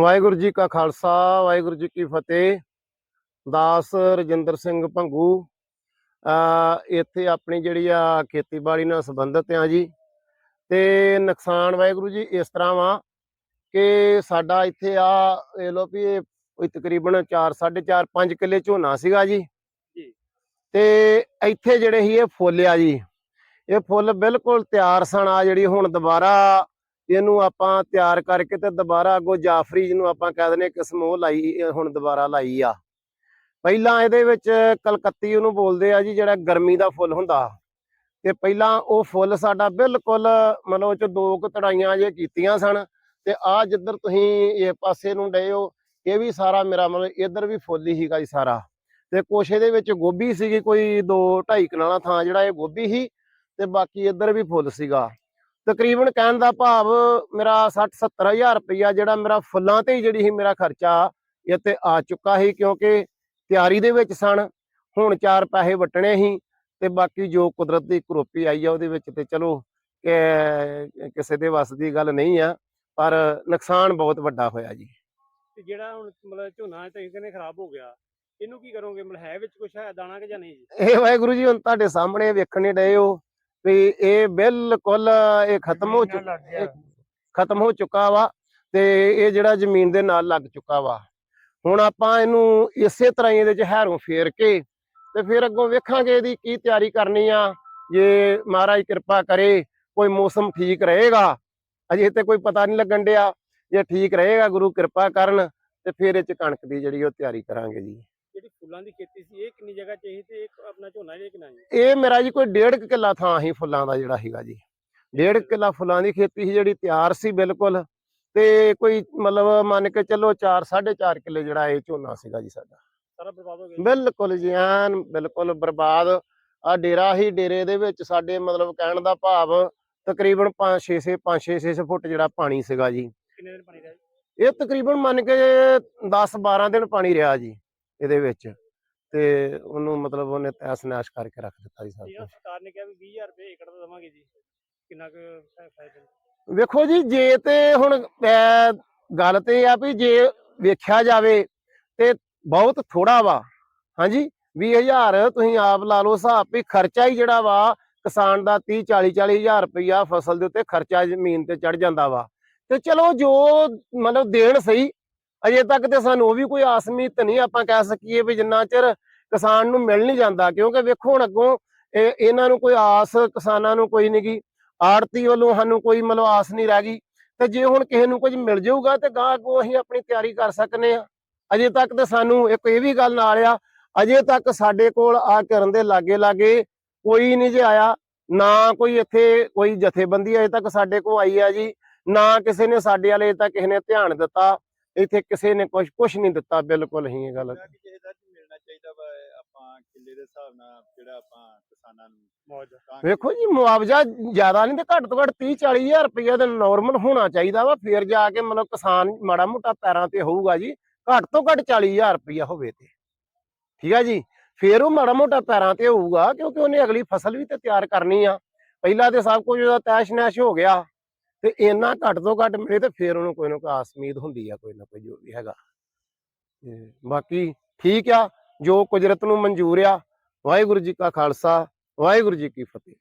ਵਾਹਿਗੁਰੂ ਜੀ ਕਾ ਖਾਲਸਾ ਵਾਹਿਗੁਰੂ ਜੀ ਕੀ ਫਤਿਹ। ਦਾਸ ਰਜਿੰਦਰ ਸਿੰਘ ਭੰਗੂ ਆ ਇੱਥੇ ਆਪਣੀ ਜਿਹੜੀ ਆ ਖੇਤੀਬਾੜੀ ਨਾਲ ਸੰਬੰਧਿਤ ਆ ਜੀ। ਤੇ ਨੁਕਸਾਨ ਵਾਹਿਗੁਰੂ ਜੀ ਇਸ ਤਰ੍ਹਾਂ ਵਾ ਕਿ ਸਾਡਾ ਇੱਥੇ ਆ ਇਹ ਲੋ ਵੀ ਇਹ ਤਕਰੀਬਨ 4 4.5 5 ਕਿੱਲੇ ਝੋਨਾ ਸੀਗਾ ਜੀ। ਜੀ। ਤੇ ਇੱਥੇ ਜਿਹੜੇ ਸੀ ਇਹ ਫੁੱਲ ਆ ਜੀ। ਇਹ ਫੁੱਲ ਬਿਲਕੁਲ ਤਿਆਰ ਸਨ ਆ ਜਿਹੜੀ ਹੁਣ ਦੁਬਾਰਾ ਇਹਨੂੰ ਆਪਾਂ ਤਿਆਰ ਕਰਕੇ ਤੇ ਦੁਬਾਰਾ ਅੱਗੋਂ ਜਾਫਰੀ ਜਿਹਨੂੰ ਆਪਾਂ ਕਹਿ ਦਿੰਦੇ ਕਿਸਮ ਉਹ ਲਾਈ ਹੁਣ ਦੁਬਾਰਾ ਲਾਈ ਆ। ਪਹਿਲਾਂ ਇਹਦੇ ਵਿੱਚ ਕਲਕੱਤੀ ਉਹਨੂੰ ਬੋਲਦੇ ਆ ਜੀ ਜਿਹੜਾ ਗਰਮੀ ਦਾ ਫੁੱਲ ਹੁੰਦਾ। ਤੇ ਪਹਿਲਾਂ ਉਹ ਫੁੱਲ ਸਾਡਾ ਬਿਲਕੁਲ ਮਤਲਬ ਉਹ ਚ ਦੋ ਕੁ ਤੜਾਈਆਂ ਜੇ ਕੀਤੀਆਂ ਸਨ, ਤੇ ਆ ਜਿੱਧਰ ਤੁਸੀਂ ਇਹ ਪਾਸੇ ਨੂੰ ਡਏ ਹੋ, ਇਹ ਵੀ ਸਾਰਾ ਮੇਰਾ ਮਤਲਬ ਇੱਧਰ ਵੀ ਫੁੱਲ ਹੀ ਸੀਗਾ ਜੀ ਸਾਰਾ। ਤੇ ਕੁਛ ਇਹਦੇ ਵਿੱਚ ਗੋਭੀ ਸੀਗੀ ਕੋਈ 2 2.5 ਕਨਾਲਾ ਥਾਂ ਜਿਹੜਾ ਇਹ ਗੋਭੀ ਸੀ, ਤੇ ਬਾਕੀ ਇੱਧਰ ਵੀ ਫੁੱਲ ਸੀਗਾ। ਤਕਰੀਬਨ ਕਹਿਣ ਦਾ ਭਾਵ ਮੇਰਾ 60 70000 ਰੁਪਇਆ ਜਿਹੜਾ ਮੇਰਾ ਫੁੱਲਾਂ ਤੇ ਹੀ ਜਿਹੜੀ ਸੀ ਮੇਰਾ ਖਰਚਾ ਇਹ ਤੇ ਆ ਚੁੱਕਾ ਸੀ ਕਿਉਂਕਿ ਤਿਆਰੀ ਦੇ ਵਿੱਚ ਸਨ ਹੁਣ ਚਾਰ ਪੈਸੇ ਵਟਣੇ ਸੀ ਤੇ ਬਾਕੀ ਜੋ ਕੁਦਰਤ ਦੀ ਕਰੋਪੀ ਆਈ ਆ ਉਹਦੇ ਵਿੱਚ ਤੇ ਚਲੋ ਕਿਸੇ ਦੇ ਵੱਸ ਦੀ ਗੱਲ ਨਹੀਂ ਆ ਪਰ ਨੁਕਸਾਨ ਬਹੁਤ ਵੱਡਾ ਹੋਇਆ ਜੀ। ਤੇ ਜਿਹੜਾ ਹੁਣ ਮਤਲਬ ਝੋਨਾ ਤੇ ਕਹਿੰਦੇ ਖਰਾਬ ਹੋ ਗਿਆ ਇਹਨੂੰ ਕੀ ਕਰੋਗੇ ਮਤਲਬ ਹੈ ਵਿੱਚ ਕੁਝ ਹੈ ਦਾਣਾ ਕਿ ਜਾਂ ਨਹੀਂ ਜੀ? ਇਹ ਵਾਹਿਗੁਰੂ ਜੀ ਹੁਣ ਤੁਹਾਡੇ ਸਾਹਮਣੇ ਵੇਖਣ ਡਏ ਹੋ ਵੀ ਇਹ ਬਿਲਕੁਲ ਇਹ ਖਤਮ ਹੋ ਚੁੱਕਾ ਖਤਮ ਹੋ ਚੁੱਕਾ ਵਾ ਤੇ ਇਹ ਜਿਹੜਾ ਜ਼ਮੀਨ ਦੇ ਨਾਲ ਲੱਗ ਚੁੱਕਾ ਵਾ। ਹੁਣ ਆਪਾਂ ਇਹਨੂੰ ਇਸੇ ਤਰ੍ਹਾਂ ਹੀ ਇਹਦੇ ਚ ਹੈਰੋਂ ਫੇਰ ਕੇ ਤੇ ਫਿਰ ਅੱਗੋਂ ਵੇਖਾਂਗੇ ਇਹਦੀ ਕੀ ਤਿਆਰੀ ਕਰਨੀ ਆ। ਜੇ ਮਹਾਰਾਜ ਕਿਰਪਾ ਕਰੇ ਕੋਈ ਮੌਸਮ ਠੀਕ ਰਹੇਗਾ। ਅਜੇ ਤੇ ਕੋਈ ਪਤਾ ਨਹੀਂ ਲੱਗਣ ਡਿਆ। ਜੇ ਠੀਕ ਰਹੇਗਾ ਗੁਰੂ ਕਿਰਪਾ ਕਰਨ ਤੇ ਫਿਰ ਇਹ ਚ ਕਣਕ ਦੀ ਜਿਹੜੀ ਉਹ ਤਿਆਰੀ ਕਰਾਂਗੇ ਜੀ। ਫੁੱਲਾਂ ਦੀ ਖੇਤੀ ਸੀ ਇਹ ਕਿੰਨੀ ਜਗ੍ਹਾ ਚਾਹੀਦੀ ਤੇ ਇੱਕ ਆਪਣਾ ਝੋਨਾ ਇਹ ਕਿੰਨਾ ਜੀ ਇਹ ਮੇਰਾ ਜੀ ਕੋਈ ਡੇਢ ਕੁ ਕਿੱਲਾ ਥਾਂ ਸੀ ਫੁੱਲਾਂ ਦਾ ਜਿਹੜਾ ਸੀਗਾ ਜੀ। ਡੇਢ ਕਿੱਲਾ ਫੁੱਲਾਂ ਦੀ ਖੇਤੀ ਸੀ ਜਿਹੜੀ ਤਿਆਰ ਸੀ ਬਿਲਕੁਲ ਤੇ ਕੋਈ ਮਤਲਬ ਮੰਨ ਕੇ ਚੱਲੋ 4 4.5 ਕਿੱਲੇ ਜਿਹੜਾ ਇਹ ਝੋਨਾ ਸੀਗਾ ਜੀ ਸਾਡਾ। ਸਾਰਾ ਬਰਬਾਦ ਹੋ ਗਿਆ। ਬਿਲਕੁਲ ਜੀ ਐਨ ਬਿਲਕੁਲ ਬਰਬਾਦ। ਆ ਡੇਰਾ ਹੀ ਡੇਰੇ ਦੇ ਵਿੱਚ ਸਾਡੇ ਮਤਲਬ ਕਹਿਣ ਦਾ ਭਾਵ ਤਕਰੀਬਨ 5 6 6 5 6 6 ਫੁੱਟ ਜਿਹੜਾ ਪਾਣੀ ਸੀਗਾ ਜੀ। ਕਿੰਨੇ ਦਿਨ ਪਾਣੀ ਰਿਹਾ ਜੀ? ਇਹ ਤਕਰੀਬਨ ਮੰਨ ਕੇ 10 12 ਦਿਨ ਪਾਣੀ ਰਿਹਾ ਜੀ। ਇਹਦੇ ਵਿੱਚ ਤੇ ਉਹਨੂੰ ਮਤਲਬ ਉਹਨੇ ਤੈਸ ਨਾਸ਼ ਕਰਕੇ ਰੱਖ ਦਿੱਤਾ ਜੀ ਸਭ ਸਰਕਾਰ ਨੇ ਕਿਹਾ ਵੀ 20000 ਰੁਪਏ ਏਕੜ ਦਾ ਦੇਵਾਂਗੇ ਜੀ। ਕਿੰਨਾ ਕੁ ਫਾਇਦਾ ਵੇਖੋ ਜੀ ਜੇ ਤੇ ਹੁਣ ਗੱਲ ਤੇ ਆ ਵੀ ਜੇ ਵੇਖਿਆ ਜਾਵੇ ਤੇ ਬਹੁਤ ਥੋੜਾ ਵਾ ਹਾਂਜੀ? 20000 ਤੁਸੀਂ ਆਪ ਲਾ ਲਓ ਹਿਸਾਬ ਵੀ ਖਰਚਾ ਹੀ ਜਿਹੜਾ ਵਾ ਕਿਸਾਨ ਦਾ 30 40 40000 ਰੁਪਇਆ ਫਸਲ ਦੇ ਉੱਤੇ ਖਰਚਾ ਜ਼ਮੀਨ ਤੇ ਚੜ ਜਾਂਦਾ ਵਾ। ਤੇ ਚਲੋ ਜੋ ਮਤਲਬ ਦੇਣ ਸਹੀ ਅਜੇ ਤੱਕ ਤੇ ਸਾਨੂੰ ਉਹ ਵੀ ਕੋਈ ਆਸ ਉਮੀਦ ਨਹੀਂ ਆਪਾਂ ਕਹਿ ਸਕੀਏ ਵੀ ਜਿੰਨਾ ਚਿਰ ਕਿਸਾਨ ਨੂੰ ਮਿਲ ਨਹੀਂ ਜਾਂਦਾ, ਕਿਉਂਕਿ ਵੇਖੋ ਹੁਣ ਅੱਗੋਂ ਇਹਨਾਂ ਨੂੰ ਕੋਈ ਆਸ ਕਿਸਾਨਾਂ ਨੂੰ ਕੋਈ ਨਹੀਂ ਗੀ ਆੜਤੀ ਵੱਲੋਂ ਸਾਨੂੰ ਕੋਈ ਮਤਲਬ ਆਸ ਨਹੀਂ ਰਹਿ ਗਈ ਤੇ ਜੇ ਹੁਣ ਕਿਸੇ ਨੂੰ ਕੁਝ ਮਿਲ ਜਾਊਗਾ ਤੇ ਗਾਂ ਅੱਗੋਂ ਅਸੀਂ ਆਪਣੀ ਤਿਆਰੀ ਕਰ ਸਕਨੇ ਆ ਅਜੇ ਤੱਕ ਤੇ ਸਾਨੂੰ ਇੱਕ ਇਹ ਵੀ ਗੱਲ ਨਾਲ ਆ, ਅਜੇ ਤੱਕ ਸਾਡੇ ਕੋਲ ਆ ਕਰਨ ਦੇ ਲਾਗੇ ਲਾਗੇ ਕੋਈ ਨਹੀਂ ਜੇ ਆਇਆ, ਨਾ ਕੋਈ ਇੱਥੇ ਕੋਈ ਜਥੇਬੰਦੀ ਅਜੇ ਤੱਕ ਸਾਡੇ ਕੋਲ ਆਈ ਆ ਜੀ, ਨਾ ਕਿਸੇ ਨੇ ਸਾਡੇ ਵਾਲੇ ਅਜੇ ਤੱਕ ਕਿਸੇ ਨੇ ਧਿਆਨ ਦਿੱਤਾ। ਇੱਥੇ ਕਿਸੇ ਨੇ ਕੁਝ ਕੁਝ ਨਹੀਂ ਦਿੱਤਾ ਬਿਲਕੁਲ ਹੀ ਇਹ ਗੱਲ। ਲੱਗਾ ਕਿ ਕਿਸੇ ਦਾ ਮਿਲਣਾ ਚਾਹੀਦਾ ਵਾ ਆਪਾਂ ਕਿੱਲੇ ਦੇ ਹਿਸਾਬ ਨਾਲ ਜਿਹੜਾ ਆਪਾਂ ਕਿਸਾਨਾਂ ਨੂੰ ਮੌਜ ਤਾਂ ਕਿ ਵੇਖੋ ਜੀ ਮੁਆਵਜ਼ਾ ਜ਼ਿਆਦਾ ਨਹੀਂ ਤੇ ਘੱਟ ਤੋਂ ਘੱਟ 30 40 ਹਜ਼ਾਰ ਰੁਪਏ ਦਾ ਨਾਰਮਲ ਹੋਣਾ ਚਾਹੀਦਾ ਵਾ ਫਿਰ ਜਾ ਕੇ ਮਤਲਬ ਕਿਸਾਨ ਮਾੜਾ ਮੋਟਾ ਪੈਰਾਂ ਤੇ ਹੋਊਗਾ ਜੀ ਘੱਟ ਤੋਂ ਘੱਟ 40 ਹਜ਼ਾਰ ਰੁਪਇਆ ਹੋਵੇ ਤੇ। ਠੀਕ ਆ ਜੀ? ਫਿਰ ਉਹ ਮਾੜਾ ਮੋਟਾ ਪੈਰਾਂ ਤੇ ਹੋਊਗਾ ਕਿਉਂਕਿ ਉਹਨੇ ਅਗਲੀ ਫਸਲ ਵੀ ਤੇ ਤਿਆਰ ਕਰਨੀ ਆ। ਪਹਿਲਾਂ ਤੇ ਸਭ ਕੁਝ ਉਹਦਾ ਤੈਸ਼ ਨੈਸ਼ ਹੋ ਗਿਆ। ਤੇ ਇੰਨਾ ਘੱਟ ਤੋਂ ਘੱਟ ਮਿਲੇ ਤੇ ਫਿਰ ਉਹਨੂੰ ਕੋਈ ਨਾ ਕੋਈ ਆਸ ਉਮੀਦ ਹੁੰਦੀ ਆ, ਕੋਈ ਨਾ ਕੋਈ ਜੋ ਵੀ ਹੈਗਾ। ਤੇ ਬਾਕੀ ਠੀਕ ਆ, ਜੋ ਕੁਦਰਤ ਨੂੰ ਮਨਜ਼ੂਰ ਆ, ਵਾਹਿਗੁਰੂ ਜੀ ਕਾ ਖਾਲਸਾ, ਵਾਹਿਗੁਰੂ ਜੀ ਕੀ ਫਤਿਹ।